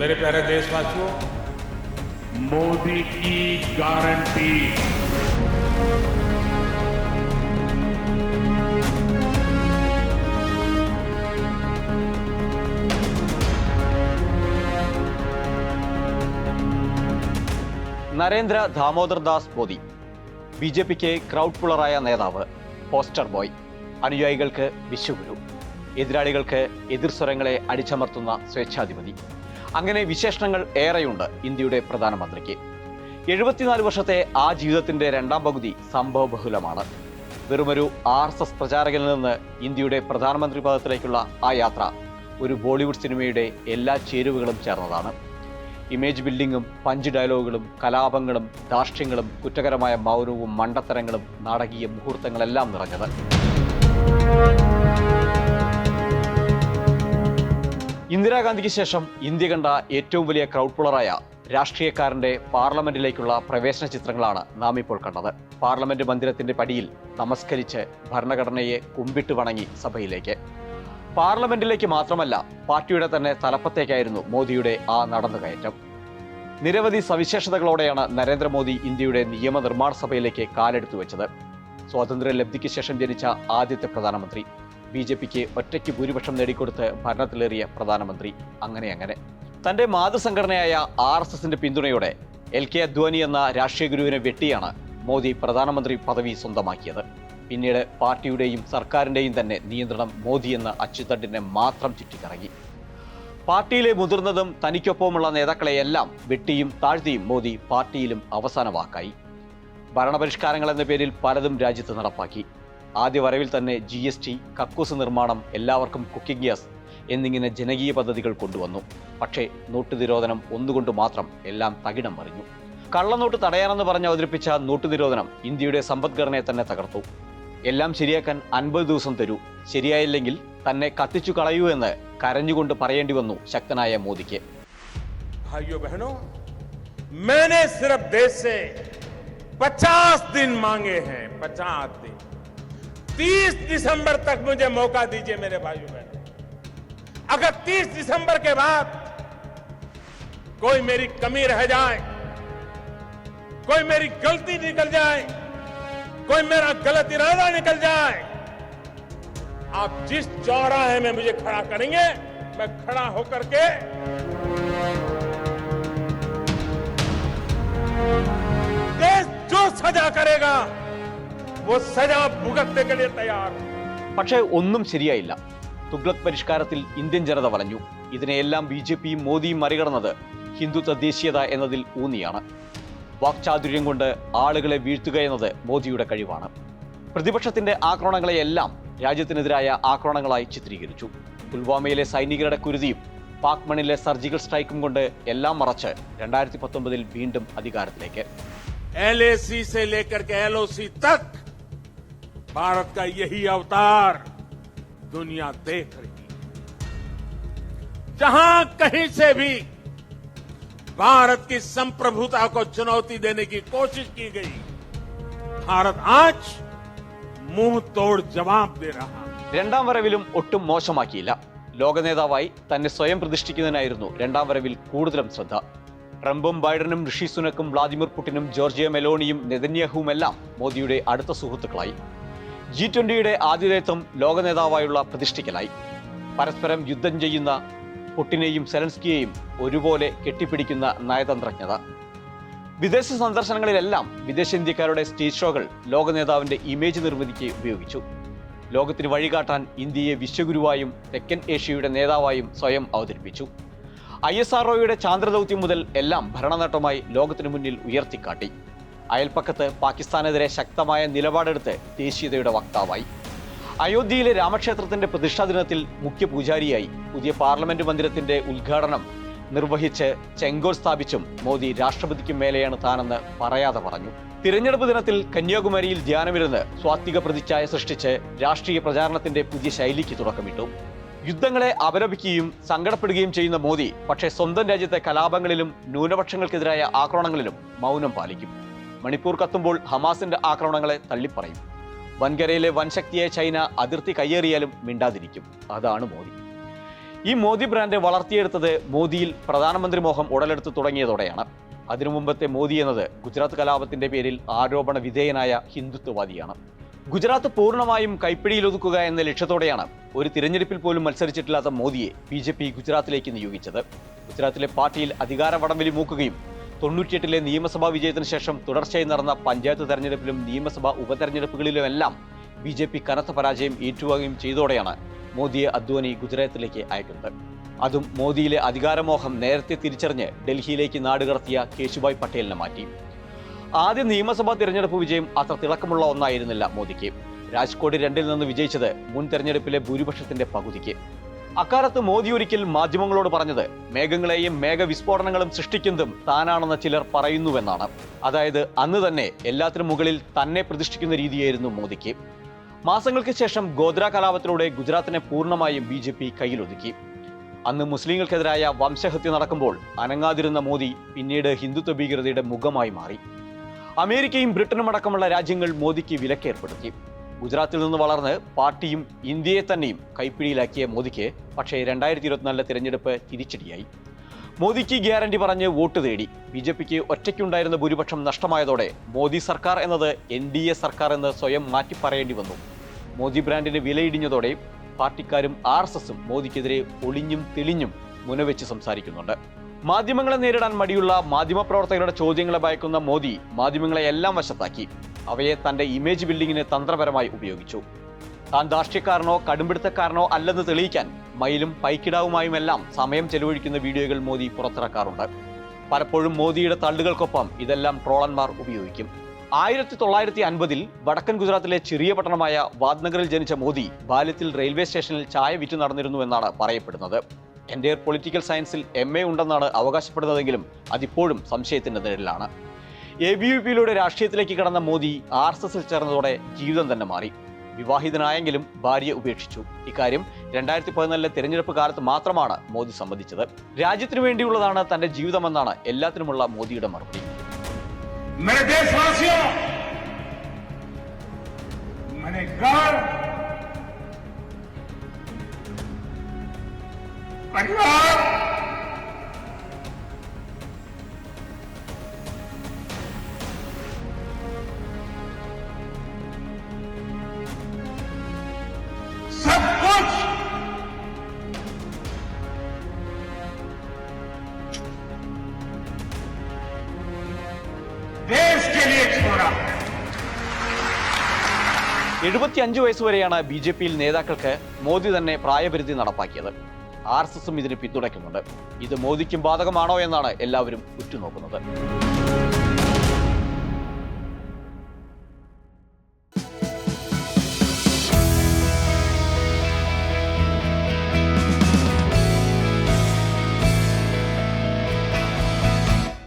मेरे प्यारे देशवासियों मोदी की गारंटी നരേന്ദ്ര ദാമോദർ ദാസ് മോദി ബി ജെ പിക്ക് ക്രൗഡ് പുളറായ നേതാവ് പോസ്റ്റർ ബോയ് അനുയായികൾക്ക് വിശ്വഗുരു എതിരാളികൾക്ക് എതിർസ്വരങ്ങളെ അടിച്ചമർത്തുന്ന സ്വേച്ഛാധിപതി അങ്ങനെ വിശേഷണങ്ങൾ ഏറെയുണ്ട് ഇന്ത്യയുടെ പ്രധാനമന്ത്രിക്ക്. എഴുപത്തിനാല് വർഷത്തെ ആ ജീവിതത്തിന്റെ രണ്ടാം പകുതി സംഭവബഹുലമാണ്. വെറുമൊരു ആർ എസ് എസ് പ്രചാരകനിൽ നിന്ന് ഇന്ത്യയുടെ പ്രധാനമന്ത്രി പദത്തിലേക്കുള്ള ആ യാത്ര ഒരു ബോളിവുഡ് സിനിമയുടെ എല്ലാ ചേരുവകളും ചേർന്നതാണ്. ഇമേജ് ബിൽഡിങ്ങും പഞ്ച് ഡയലോഗുകളും കലാപങ്ങളും ധാർഷ്ട്യങ്ങളും കുറ്റകരമായ മൗനവും മണ്ടത്തരങ്ങളും നാടകീയ മുഹൂർത്തങ്ങളെല്ലാം നിറഞ്ഞത്. ഇന്ദിരാഗാന്ധിക്ക് ശേഷം ഇന്ത്യ കണ്ട ഏറ്റവും വലിയ ക്രൗഡ് പുളറായ രാഷ്ട്രീയക്കാരന്റെ പാർലമെന്റിലേക്കുള്ള പ്രവേശന ചിത്രങ്ങളാണ് നാം ഇപ്പോൾ കണ്ടത്. പാർലമെന്റ് മന്ദിരത്തിന്റെ പടിയിൽ നമസ്കരിച്ച് ഭരണഘടനയെ കുമ്പിട്ട് വണങ്ങി സഭയിലേക്ക്. പാർലമെന്റിലേക്ക് മാത്രമല്ല പാർട്ടിയുടെ തന്നെ തലപ്പത്തേക്കായിരുന്നു മോദിയുടെ ആ നടന്നുകയറ്റം നിരവധി സവിശേഷതകളോടെയാണ് നരേന്ദ്രമോദി ഇന്ത്യയുടെ നിയമനിർമ്മാണ സഭയിലേക്ക് കാലെടുത്തു വെച്ചത്. സ്വാതന്ത്ര്യ ലബ്ധിക്ക് ശേഷം ജനിച്ച ആദ്യത്തെ പ്രധാനമന്ത്രി. ബി ജെ പിക്ക് ഒറ്റയ്ക്ക് ഭൂരിപക്ഷം നേടിക്കൊടുത്ത് ഭരണത്തിലേറിയ പ്രധാനമന്ത്രി. അങ്ങനെ അങ്ങനെ. തന്റെ മാതൃസംഘടനയായ ആർ എസ് എസിന്റെ പിന്തുണയോടെ എൽ കെ അദ്വാനി എന്ന രാഷ്ട്രീയ ഗുരുവിനെ വെട്ടിയാണ് മോദി പ്രധാനമന്ത്രി പദവി സ്വന്തമാക്കിയത്. പിന്നീട് പാർട്ടിയുടെയും സർക്കാരിന്റെയും തന്നെ നിയന്ത്രണം മോദി എന്ന അച്ചുതണ്ടിനെ മാത്രം ചുറ്റിക്കറങ്ങി. പാർട്ടിയിലെ മുതിർന്നതും തനിക്കൊപ്പമുള്ള നേതാക്കളെയെല്ലാം വെട്ടിയും താഴ്ത്തിയും മോദി പാർട്ടിയിലും അവസാന വാക്കായി ഭരണപരിഷ്കാരങ്ങൾ എന്ന പേരിൽ പലതും രാജ്യത്ത് നടപ്പാക്കി. ആദ്യ വരവിൽ തന്നെ ജി എസ് ടി കക്കൂസ് നിർമ്മാണം എല്ലാവർക്കും കുക്കിംഗ് ഗ്യാസ് എന്നിങ്ങനെ ജനകീയ പദ്ധതികൾ കൊണ്ടുവന്നു പക്ഷേ നോട്ട് നിരോധനം ഒന്നുകൊണ്ട് മാത്രം എല്ലാം തകിടം മറിഞ്ഞു കള്ളനോട്ട് തടയാനെന്ന് പറഞ്ഞ് അവതരിപ്പിച്ച നോട്ട് നിരോധനം ഇന്ത്യയുടെ സമ്പദ്ഘടനയെ തന്നെ തകർത്തു എല്ലാം ശരിയാക്കാൻ അൻപത് ദിവസം തരൂ ശരിയായില്ലെങ്കിൽ തന്നെ കത്തിച്ചു കളയൂ എന്ന് കരഞ്ഞുകൊണ്ട് പറയേണ്ടി വന്നു ശക്തനായ മോദിക്ക് भाइयों बहनों मैंने सिर्फ देश से 50 दिन मांगे हैं 50 दिन 30 दिसंबर तक मुझे मौका दीजिए मेरे भाइयों बहनों। अगर 30 दिसंबर के बाद कोई मेरी कमी रह जाए, कोई मेरी गलती निकल जाए, कोई मेरा गलत इरादा निकल जाए, आप जिस चौराहे में मुझे खड़ा करेंगे, मैं खड़ा होकर के देश जो सजा करेगा പക്ഷേ ഒന്നും ശരിയായില്ല. തുഗ്ലക് പരിഷ്കാരത്തിൽ ഇന്ത്യൻ ജനത വളഞ്ഞു ഇതിനെയെല്ലാം ബി ജെ പിയും മോദിയും മറികടന്നത് ഹിന്ദുത്വ ദേശീയത എന്നതിൽ ഊന്നിയാണ്. വാക്ചാതുര്യം കൊണ്ട് ആളുകളെ വീഴ്ത്തുക എന്നത് മോദിയുടെ കഴിവാണ്. പ്രതിപക്ഷത്തിന്റെ ആക്രമണങ്ങളെയെല്ലാം രാജ്യത്തിനെതിരായ ആക്രമണങ്ങളായി ചിത്രീകരിച്ചു. പുൽവാമയിലെ സൈനികരുടെ കുരുതിയും പാക്മണിലെ സർജിക്കൽ സ്ട്രൈക്കും കൊണ്ട് എല്ലാം മറച്ച് രണ്ടായിരത്തി പത്തൊമ്പതിൽ വീണ്ടും അധികാരത്തിലേക്ക്. എൽ എ സി സെ ലേക്കർ എൽ ഒ സി തക്. भारत का यही अवतार दुनिया देख रही है जहां कहीं से भी भारत की संप्रभुता को चुनौती देने की कोशिश की गई भारत आज मुंह तोड़ जवाब दे रहा है രണ്ടാം വരവിലും ഒട്ടും മോശമാക്കിയില്ല ലോക നേതാവായി തന്നെ സ്വയം പ്രതിഷ്ഠിക്കുന്നതിനായിരുന്നു രണ്ടാം വരവിൽ കൂടുതലും ശ്രദ്ധ ട്രംപും ബൈഡനും ഋഷി സുനക്കും വ്ളാദിമിർ പുടിനും ജോർജിയ മെലോണിയും നെതന്യാഹുവുമെല്ലാം മോദിയുടെ അടുത്ത സുഹൃത്തുക്കളായി ജി ട്വന്റിയുടെ ആതിഥേയത്വം ലോക നേതാവായുള്ള പ്രതിഷ്ഠിക്കലായി പരസ്പരം യുദ്ധം ചെയ്യുന്ന പുട്ടിനെയും സെലൻസ്കിയെയും ഒരുപോലെ കെട്ടിപ്പിടിക്കുന്ന നയതന്ത്രജ്ഞത. വിദേശ സന്ദർശനങ്ങളിലെല്ലാം വിദേശ ഇന്ത്യക്കാരുടെ സ്റ്റേജ് ഷോകൾ ലോക നേതാവിന്റെ ഇമേജ് നിർമ്മിതിക്ക് ഉപയോഗിച്ചു. ലോകത്തിന് വഴികാട്ടാൻ ഇന്ത്യയെ വിശ്വഗുരുവായും തെക്കൻ ഏഷ്യയുടെ നേതാവായും സ്വയം അവതരിപ്പിച്ചു. ഐ എസ് ആർ ചാന്ദ്രദൗത്യം മുതൽ എല്ലാം ഭരണനേട്ടമായി ലോകത്തിനു മുന്നിൽ ഉയർത്തിക്കാട്ടി. അയൽപ്പക്കത്ത് പാകിസ്ഥാനെതിരെ ശക്തമായ നിലപാടെടുത്ത് ദേശീയതയുടെ വക്താവായി. അയോധ്യയിലെ രാമക്ഷേത്രത്തിന്റെ പ്രതിഷ്ഠാ ദിനത്തിൽ മുഖ്യ പൂജാരിയായി. പുതിയ പാർലമെന്റ് മന്ദിരത്തിന്റെ ഉദ്ഘാടനം നിർവഹിച്ച് ചെങ്കോൽ സ്ഥാപിച്ചും മോദി രാഷ്ട്രപതിക്കും മേലെയാണ് താനെന്ന് പറയാതെ പറഞ്ഞു. തിരഞ്ഞെടുപ്പ് ദിനത്തിൽ കന്യാകുമാരിയിൽ ധ്യാനമിരുന്ന് സ്വാത്വിക പ്രതിച്ഛായ സൃഷ്ടിച്ച് രാഷ്ട്രീയ പ്രചാരണത്തിന്റെ പുതിയ ശൈലിക്ക് തുടക്കമിട്ടു. യുദ്ധങ്ങളെ അപലപിക്കുകയും സങ്കടപ്പെടുകയും ചെയ്യുന്ന മോദി പക്ഷേ സ്വന്തം രാജ്യത്തെ കലാപങ്ങളിലും ന്യൂനപക്ഷങ്ങൾക്കെതിരായ ആക്രമണങ്ങളിലും മൗനം പാലിക്കും. മണിപ്പൂർ കത്തുമ്പോൾ ഹമാസിന്റെ ആക്രമണങ്ങളെ തള്ളിപ്പറയും. വൻകരയിലെ വൻശക്തിയെ ചൈന അതിർത്തി കയ്യേറിയാലും മിണ്ടാതിരിക്കും. അതാണ് മോദി. ഈ മോദി ബ്രാൻഡ് വളർത്തിയെടുത്തത് മോദിയിൽ പ്രധാനമന്ത്രി മോഹം ഉടലെടുത്ത് തുടങ്ങിയതോടെയാണ്. അതിനു മുമ്പത്തെ മോദി എന്നത് ഗുജറാത്ത് കലാപത്തിന്റെ പേരിൽ ആരോപണ വിധേയനായ ഹിന്ദുത്വവാദിയാണ്. ഗുജറാത്ത് പൂർണമായും കൈപ്പിടിയിലൊതുക്കുക എന്ന ലക്ഷ്യത്തോടെയാണ് ഒരു തിരഞ്ഞെടുപ്പിൽ പോലും മത്സരിച്ചിട്ടില്ലാത്ത മോദിയെ ബി ജെ പി ഗുജറാത്തിലേക്ക് നിയോഗിച്ചത്. ഗുജറാത്തിലെ പാർട്ടിയിൽ വടംവലി മൂക്കുകയും തൊണ്ണൂറ്റിയെട്ടിലെ നിയമസഭാ വിജയത്തിന് ശേഷം തുടർച്ചയായി നടന്ന പഞ്ചായത്ത് തെരഞ്ഞെടുപ്പിലും നിയമസഭാ ഉപതെരഞ്ഞെടുപ്പുകളിലുമെല്ലാം ബി ജെ പി കനത്ത പരാജയം ഏറ്റുവാങ്ങുകയും ചെയ്തോടെയാണ് മോദിയെ അദ്വാനി ഗുജറാത്തിലേക്ക് അയക്കുന്നത്. അതും മോദിയിലെ അധികാരമോഹം നേരത്തെ തിരിച്ചറിഞ്ഞ് ഡൽഹിയിലേക്ക് നാടുകടത്തിയ കേശുഭായ് പട്ടേലിനെ മാറ്റി. ആദ്യ നിയമസഭാ തിരഞ്ഞെടുപ്പ് വിജയം അത്ര തിളക്കമുള്ള ഒന്നായിരുന്നില്ല മോദിക്ക്. രാജ്കോട്ട് രണ്ടിൽ നിന്ന് വിജയിച്ചത് മുൻ തെരഞ്ഞെടുപ്പിലെ ഭൂരിപക്ഷത്തിന്റെ പകുതിക്ക്. അക്കാലത്ത് മോദി ഒരിക്കൽ മാധ്യമങ്ങളോട് പറഞ്ഞത് മേഘങ്ങളെയും മേഘവിസ്ഫോടനങ്ങളും സൃഷ്ടിക്കുന്നതും താനാണെന്ന് ചിലർ പറയുന്നുവെന്നാണ്. അതായത് അന്ന് തന്നെ എല്ലാത്തിനും മുകളിൽ തന്നെ പ്രതിഷ്ഠിക്കുന്ന രീതിയായിരുന്നു മോദിക്ക്. മാസങ്ങൾക്ക് ശേഷം ഗോദ്ര കലാപത്തിലൂടെ ഗുജറാത്തിനെ പൂർണമായും ബി ജെ പി കയ്യിലൊതുക്കി. അന്ന് മുസ്ലിങ്ങൾക്കെതിരായ വംശഹത്യ നടക്കുമ്പോൾ അനങ്ങാതിരുന്ന മോദി പിന്നീട് ഹിന്ദുത്വ ഭീകരതയുടെ മുഖമായി മാറി. അമേരിക്കയും ബ്രിട്ടനും അടക്കമുള്ള രാജ്യങ്ങൾ മോദിക്ക് വിലക്കേർപ്പെടുത്തി. ഗുജറാത്തിൽ നിന്ന് വളർന്ന് പാർട്ടിയും ഇന്ത്യയെ തന്നെയും കൈപ്പിടിയിലാക്കിയ മോദിക്ക് പക്ഷേ രണ്ടായിരത്തി ഇരുപത്തിനാലിലെ തിരഞ്ഞെടുപ്പ് തിരിച്ചടിയായി. മോദിക്ക് ഗ്യാരണ്ടി പറഞ്ഞ് വോട്ട് തേടി. ബി ജെ പിക്ക് ഒറ്റയ്ക്കുണ്ടായിരുന്ന ഭൂരിപക്ഷം നഷ്ടമായതോടെ മോദി സർക്കാർ എന്നത് എൻ ഡി എ സർക്കാർ എന്ന് സ്വയം മാറ്റി പറയേണ്ടി വന്നു. മോദി ബ്രാൻഡിന് വിലയിടിഞ്ഞതോടെ പാർട്ടിക്കാരും ആർ എസ് എസും മോദിക്കെതിരെ ഒളിഞ്ഞും തെളിഞ്ഞും മുനവെച്ച് സംസാരിക്കുന്നുണ്ട്. മാധ്യമങ്ങളെ നേരിടാൻ മടിയുള്ള മാധ്യമപ്രവർത്തകരുടെ ചോദ്യങ്ങളെ ഭയക്കുന്ന മോദി മാധ്യമങ്ങളെ എല്ലാം വശത്താക്കി. അവയെ തന്റെ ഇമേജ് ബിൽഡിങ്ങിന് തന്ത്രപരമായി ഉപയോഗിച്ചു. താൻ ധാർഷ്ട്യക്കാരനോ കടുംപിടുത്തക്കാരനോ അല്ലെന്ന് തെളിയിക്കാൻ മയിലും പൈക്കിടാവുമായുമെല്ലാം സമയം ചെലവഴിക്കുന്ന വീഡിയോകൾ മോദി പുറത്തിറക്കാറുണ്ട്. പലപ്പോഴും മോദിയുടെ തള്ളുകൾക്കൊപ്പം ഇതെല്ലാം ട്രോളന്മാർ ഉപയോഗിക്കും. ആയിരത്തി തൊള്ളായിരത്തി അൻപതിൽ വടക്കൻ ഗുജറാത്തിലെ ചെറിയ പട്ടണമായ വാദ്നഗറിൽ ജനിച്ച മോദി ബാല്യത്തിൽ റെയിൽവേ സ്റ്റേഷനിൽ ചായ വിറ്റു നടന്നിരുന്നുവെന്നാണ് പറയപ്പെടുന്നത്. എന്റെ പൊളിറ്റിക്കൽ സയൻസിൽ എം എ ഉണ്ടെന്നാണ് അവകാശപ്പെടുന്നതെങ്കിലും അതിപ്പോഴും സംശയത്തിന്റെ നിഴലിലാണ്. എ ബി യു പിയിലൂടെ രാഷ്ട്രീയത്തിലേക്ക് കടന്ന മോദി ആർ എസ് എസിൽ ചേർന്നതോടെ ജീവിതം തന്നെ മാറി. വിവാഹിതനായെങ്കിലും ഭാര്യയെ ഉപേക്ഷിച്ചു. ഇക്കാര്യം രണ്ടായിരത്തി പതിനാലിലെ തിരഞ്ഞെടുപ്പ് കാലത്ത് മാത്രമാണ് മോദി സംബന്ധിച്ചത് രാജ്യത്തിനു വേണ്ടിയുള്ളതാണ് തന്റെ ജീവിതമെന്നാണ് എല്ലാത്തിനുമുള്ള മോദിയുടെ മറുപടി. എഴുപത്തി അഞ്ച് വയസ്സുവരെയാണ് ബി ജെ പിയിൽ നേതാക്കൾക്ക് മോദി തന്നെ പ്രായപരിധി നടപ്പാക്കിയത്. ആർ എസ് എസും ഇതിന് പിന്തുണയ്ക്കുന്നുണ്ട്. ഇത് മോദിക്കും ബാധകമാണോ എന്നാണ് എല്ലാവരും ഉറ്റുനോക്കുന്നത്.